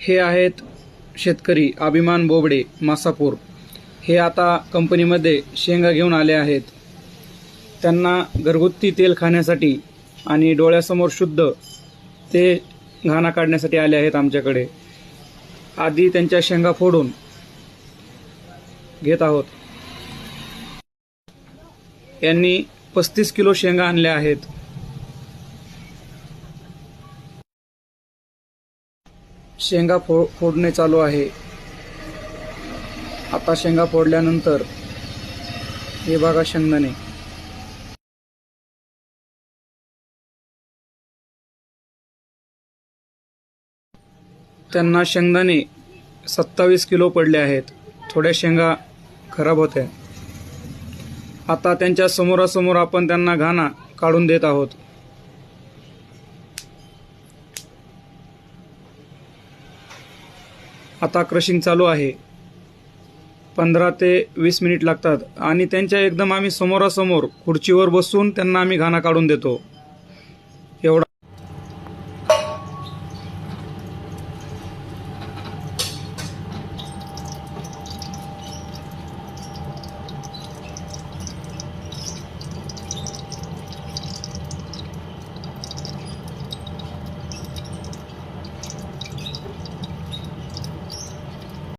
हे आहेत शेतकरी अभिमान बोबडे मासापूर. हे आता कंपनीमध्ये शेंगा घेऊन आले आहेत. त्यांना घरगुती तेल खाण्यासाठी आणि डोळ्यासमोर शुद्ध ते घाणा काढण्यासाठी आले आहेत आमच्याकडे. आधी त्यांच्या शेंगा फोडून घेत आहोत. यांनी पस्तीस किलो शेंगा आणल्या आहेत. शेंगा फो फोडणे चालू आहे. आता शेंगा फोडल्यानंतर हे बघा शेंगदाणे. त्यांना शेंगदाणे सत्तावीस किलो पडले आहेत. थोड्या शेंगा खराब होत्या. आता त्यांच्या समोरासमोर आपण त्यांना घाणा काढून देत आहोत. आता क्रशिंग चालू आहे. पंधरा ते वीस मिनिट लागतात. आणि त्यांच्या एकदम आम्ही समोरासमोर खुर्चीवर बसून त्यांना आम्ही घाणा काढून देतो.